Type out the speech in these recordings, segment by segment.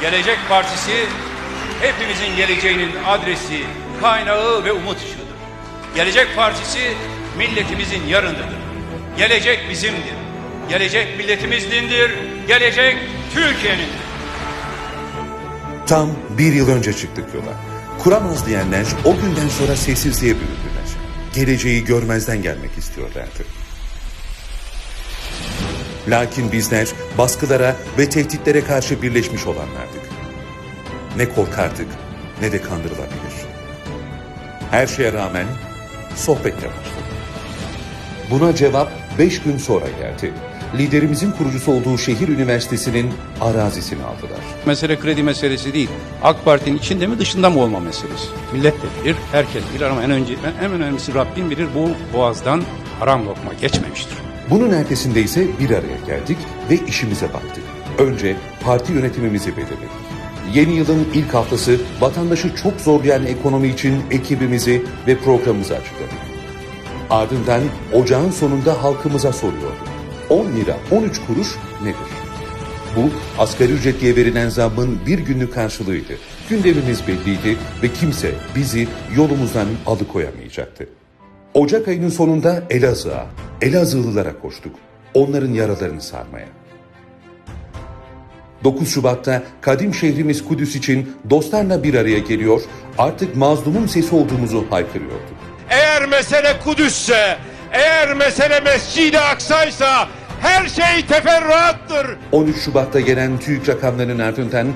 Gelecek Partisi hepimizin geleceğinin adresi, kaynağı ve umut ışığıdır. Gelecek Partisi milletimizin yarınıdır. Gelecek bizimdir. Gelecek milletimizindir. Gelecek Türkiye'nindir. Tam bir yıl önce çıktık yola. Kuramaz diyenler o günden sonra sessizliğe büründüler. Geleceği görmezden gelmek istiyorlardı. Lakin bizler baskılara ve tehditlere karşı birleşmiş olanlardık. Ne korkardık ne de kandırılabilir. Her şeye rağmen sohbetle başladık. Buna cevap beş gün sonra geldi. Liderimizin kurucusu olduğu şehir üniversitesinin arazisini aldılar. Mesele kredi meselesi değil. AK Parti'nin içinde mi dışında mı olma meselesi. Millet de bilir, herkes bilir ama en önce en önemlisi Rabbim bilir bu boğazdan haram lokma geçmemiştir. Bunun ertesinde ise bir araya geldik ve işimize baktık. Önce parti yönetimimizi belirledik. Yeni yılın ilk haftası vatandaşı çok zorlayan ekonomi için ekibimizi ve programımızı açıkladık. Ardından ocağın sonunda halkımıza soruyorduk. 10 lira 13 kuruş nedir? Bu asgari ücretliye verilen zammın bir günlük karşılığıydı. Gündemimiz belliydi ve kimse bizi yolumuzdan alıkoyamayacaktı. Ocak ayının sonunda Elazığ'a, Elazığlılara koştuk. Onların yaralarını sarmaya. 9 Şubat'ta kadim şehrimiz Kudüs için dostlarla bir araya geliyor, artık mazlumun sesi olduğumuzu haykırıyorduk. Eğer mesele Kudüs'se, eğer mesele Mescid-i Aksa'ysa her şey teferruattır. 13 Şubat'ta gelen TÜİK rakamlarının ardından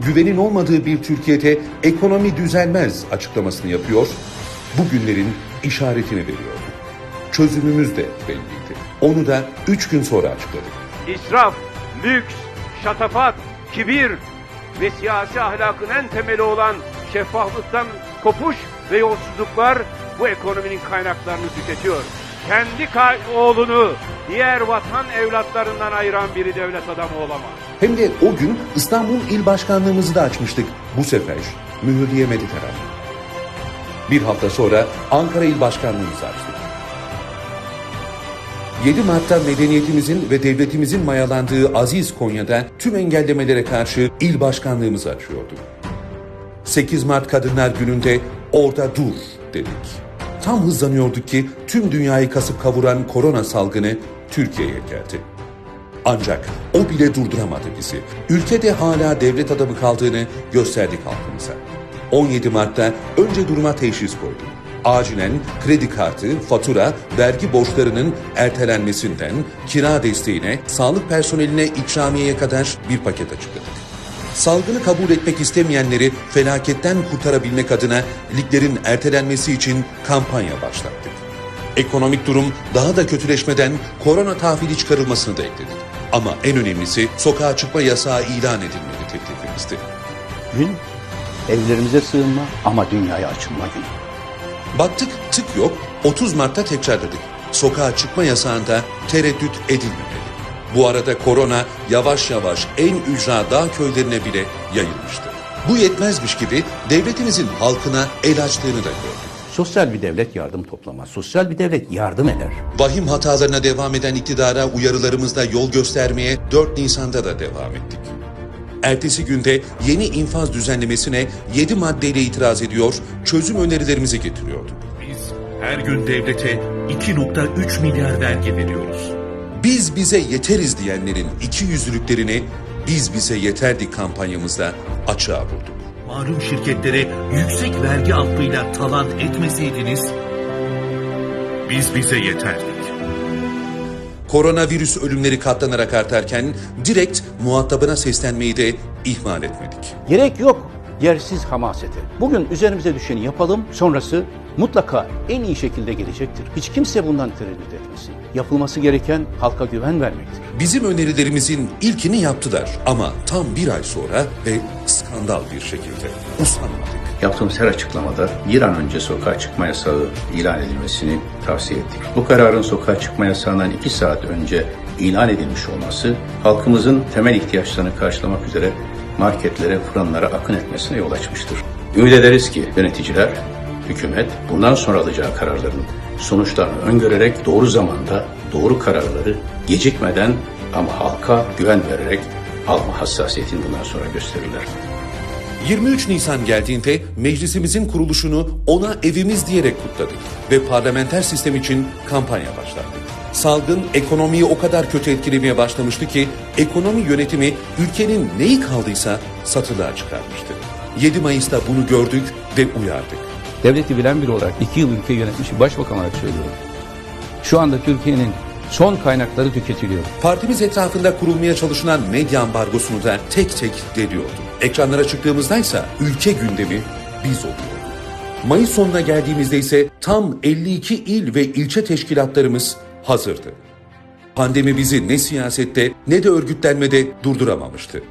güvenin olmadığı bir Türkiye'de ekonomi düzelmez açıklamasını yapıyor, bu günlerin işaretini veriyordu. Çözümümüz de belliydi. Onu da 3 gün sonra açıkladık. İsraf, lüks, şatafat, kibir ve siyasi ahlakın en temeli olan şeffaflıktan kopuş ve yolsuzluklar bu ekonominin kaynaklarını tüketiyor. Kendi oğlunu diğer vatan evlatlarından ayıran biri devlet adamı olamaz. Hem de o gün İstanbul İl Başkanlığımızı da açmıştık. Bu sefer mühürleyemedik herhalde. Bir hafta sonra Ankara İl Başkanlığımızı açtık. 7 Mart'ta medeniyetimizin ve devletimizin mayalandığı Aziz Konya'da tüm engellemelere karşı il başkanlığımızı açıyorduk. 8 Mart Kadınlar Günü'nde orada dur dedik. Tam hızlanıyorduk ki tüm dünyayı kasıp kavuran korona salgını Türkiye'ye geldi. Ancak o bile durduramadı bizi. Ülkede hala devlet adamı kaldığını gösterdik halkımıza. 17 Mart'ta önce duruma teşhis koyduk. Acilen kredi kartı, fatura, vergi borçlarının ertelenmesinden kira desteğine, sağlık personeline ikramiyeye kadar bir paket açıkladık. Salgını kabul etmek istemeyenleri felaketten kurtarabilmek adına liglerin ertelenmesi için kampanya başlattık. Ekonomik durum daha da kötüleşmeden korona tahvili çıkarılmasını da ekledik. Ama en önemlisi sokağa çıkma yasağı ilan edilmeli teklifimizdi. Gün evlerimize sığınma ama dünyaya açılma günü. Baktık tık yok 30 Mart'ta tekrarladık. Sokağa çıkma yasağında tereddüt edilmemeli. Bu arada korona yavaş yavaş en ücra dağ köylerine bile yayılmıştı. Bu yetmezmiş gibi devletimizin halkına el açtığını da gördük. Sosyal bir devlet yardım toplamaz. Sosyal bir devlet yardım eder. Vahim hatalarına devam eden iktidara uyarılarımızla yol göstermeye 4 Nisan'da da devam ettik. Ertesi günde yeni infaz düzenlemesine 7 maddeyle itiraz ediyor, çözüm önerilerimizi getiriyorduk. Biz her gün devlete 2.3 milyar vergi veriyoruz. Biz bize yeteriz diyenlerin iki yüzlülüklerini biz bize yeterdik kampanyamızda açığa vurduk. Malum şirketlere yüksek vergi affıyla talan etmeseydiniz, biz bize yeterdik. Koronavirüs ölümleri katlanarak artarken direkt muhatabına seslenmeyi de ihmal etmedik. Gerek yok yersiz hamasete. Bugün üzerimize düşeni yapalım, sonrası mutlaka en iyi şekilde gelecektir. Hiç kimse bundan tereddüt etmesin. Yapılması gereken halka güven vermektir. Bizim önerilerimizin ilkini yaptılar ama tam bir ay sonra ve skandal bir şekilde uslanmadık. Yaptığımız her açıklamada bir an önce sokağa çıkma yasağı ilan edilmesini tavsiye ettik. Bu kararın sokağa çıkma yasağından iki saat önce ilan edilmiş olması, halkımızın temel ihtiyaçlarını karşılamak üzere marketlere, fırınlara akın etmesine yol açmıştır. Ümit ederiz ki yöneticiler, hükümet bundan sonra alacağı kararların sonuçlarını öngörerek doğru zamanda doğru kararları gecikmeden ama halka güven vererek alma hassasiyetini bundan sonra gösterirler. 23 Nisan geldiğinde meclisimizin kuruluşunu ona evimiz diyerek kutladık ve parlamenter sistem için kampanya başlattık. Salgın ekonomiyi o kadar kötü etkilemeye başlamıştı ki ekonomi yönetimi ülkenin neyi kaldıysa satılığa çıkarmıştı. 7 Mayıs'ta bunu gördük ve uyardık. Devleti bilen biri olarak iki yıl ülke yönetmiş bir başbakan olarak söylüyorum. Şu anda Türkiye'nin son kaynakları tüketiliyor. Partimiz etrafında kurulmaya çalışılan medya ambargosunu da tek tek deliyorduk. Ekranlara çıktığımızdaysa ülke gündemi biz oluyorduk. Mayıs sonuna geldiğimizde ise tam 52 il ve ilçe teşkilatlarımız hazırdı. Pandemi bizi ne siyasette ne de örgütlenmede durduramamıştı.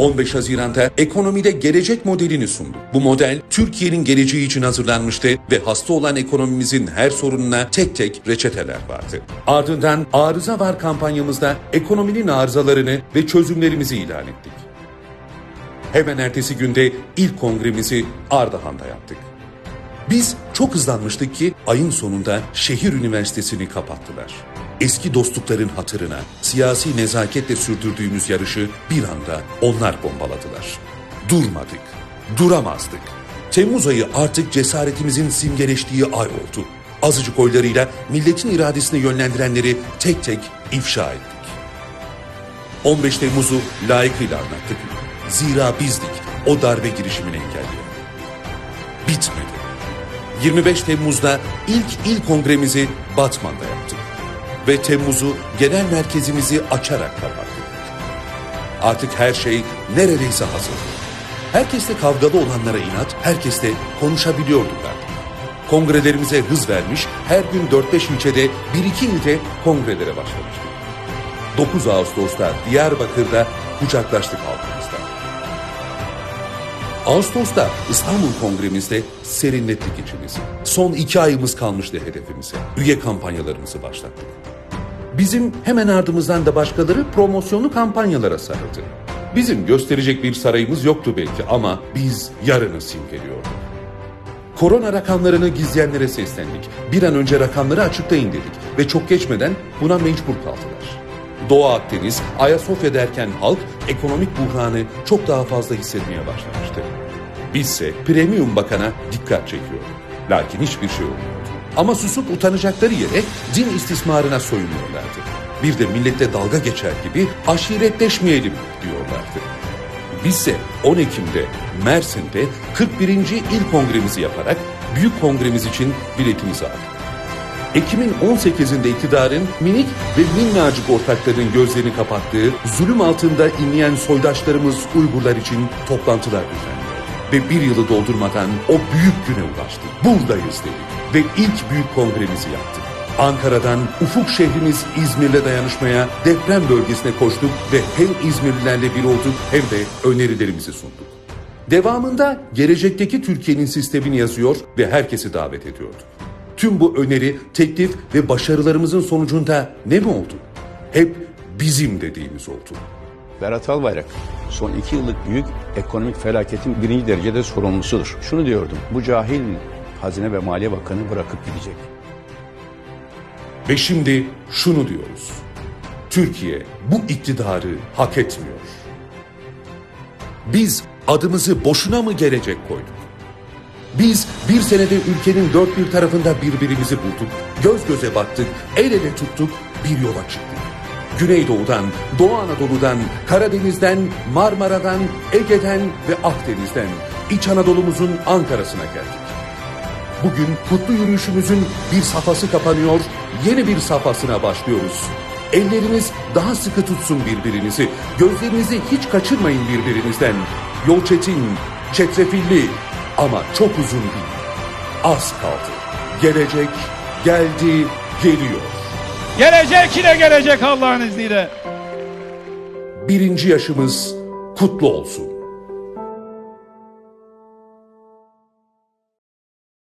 15 Haziran'da ekonomide gelecek modelini sundu. Bu model Türkiye'nin geleceği için hazırlanmıştı ve hasta olan ekonomimizin her sorununa tek tek reçeteler vardı. Ardından Arıza Var kampanyamızda ekonominin arızalarını ve çözümlerimizi ilan ettik. Hemen ertesi günde ilk kongremizi Ardahan'da yaptık. Biz çok hızlanmıştık ki ayın sonunda şehir üniversitesini kapattılar. Eski dostlukların hatırına siyasi nezaketle sürdürdüğümüz yarışı bir anda onlar bombaladılar. Durmadık, duramazdık. Temmuz ayı artık cesaretimizin simgeleştiği ay oldu. Azıcık oylarıyla milletin iradesini yönlendirenleri tek tek ifşa ettik. 15 Temmuz'u layıkıyla anlattık. Zira bizdik o darbe girişimini engelleyen. Bitmedi. 25 Temmuz'da ilk il kongremizi Batman'da yaptık. Ve Temmuz'u genel merkezimizi açarak kapattık. Artık her şey neredeyse hazırdı. Herkesle kavgalı olanlara inat, herkesle konuşabiliyordular. Kongrelerimize hız vermiş, her gün 4-5 ilçede, 1-2 ilde kongrelere başlamıştık. 9 Ağustos'ta Diyarbakır'da kucaklaştık halkımızla. Ağustos'ta İstanbul Kongremizde serinlettik içimizi. Son iki ayımız kalmıştı hedefimize. Üye kampanyalarımızı başlattık. Bizim hemen ardımızdan da başkaları promosyonlu kampanyalara sarıldı. Bizim gösterecek bir sarayımız yoktu belki ama biz yarını simgeliyorduk. Korona rakamlarını gizleyenlere seslendik. Bir an önce rakamları açıklayın dedik ve çok geçmeden buna mecbur kaldılar. Doğu Akdeniz, Ayasofya derken halk ekonomik buhranı çok daha fazla hissetmeye başlamıştı. Bizse Premium Bakan'a dikkat çekiyorduk. Lakin hiçbir şey olmuyordu. Ama susup utanacakları yere din istismarına soyunuyorlardı. Bir de millette dalga geçer gibi aşiretleşmeyelim diyorlardı. Bizse 10 Ekim'de Mersin'de 41. İl Kongremizi yaparak Büyük Kongremiz için biletimizi aldık. Ekim'in 18'inde iktidarın minik ve minnacık ortakların gözlerini kapattığı, zulüm altında inleyen soydaşlarımız Uygurlar için toplantılar düzenliyordu. Ve bir yılı doldurmadan o büyük güne ulaştık. Buradayız dedik ve ilk büyük kongremizi yaptık. Ankara'dan ufuk şehrimiz İzmir'le dayanışmaya deprem bölgesine koştuk ve hem İzmirlilerle bir olduk hem de önerilerimizi sunduk. Devamında gelecekteki Türkiye'nin sistemini yazıyor ve herkesi davet ediyorduk. Tüm bu öneri, teklif ve başarılarımızın sonucunda ne mi oldu? Hep bizim dediğimiz oldu. Berat Albayrak son iki yıllık büyük ekonomik felaketin birinci derecede sorumlusudur. Şunu diyordum, bu cahil Hazine ve Maliye Bakanı bırakıp gidecek. Ve şimdi şunu diyoruz. Türkiye bu iktidarı hak etmiyor. Biz adımızı boşuna mı gelecek koyduk? Biz bir senede ülkenin dört bir tarafında birbirimizi bulduk, göz göze baktık, el ele tuttuk, bir yola çıktık. Güneydoğu'dan, Doğu Anadolu'dan, Karadeniz'den, Marmara'dan, Ege'den ve Akdeniz'den, İç Anadolu'muzun Ankara'sına geldik. Bugün kutlu yürüyüşümüzün bir safhası kapanıyor, yeni bir safhasına başlıyoruz. Elleriniz daha sıkı tutsun birbirinizi, gözlerinizi hiç kaçırmayın birbirinizden. Yol çetin, çetrefilli ama çok uzun değil. Az kaldı. Gelecek, geldi, geliyor. Gelecek yine gelecek Allah'ın izniyle. Birinci yaşımız kutlu olsun.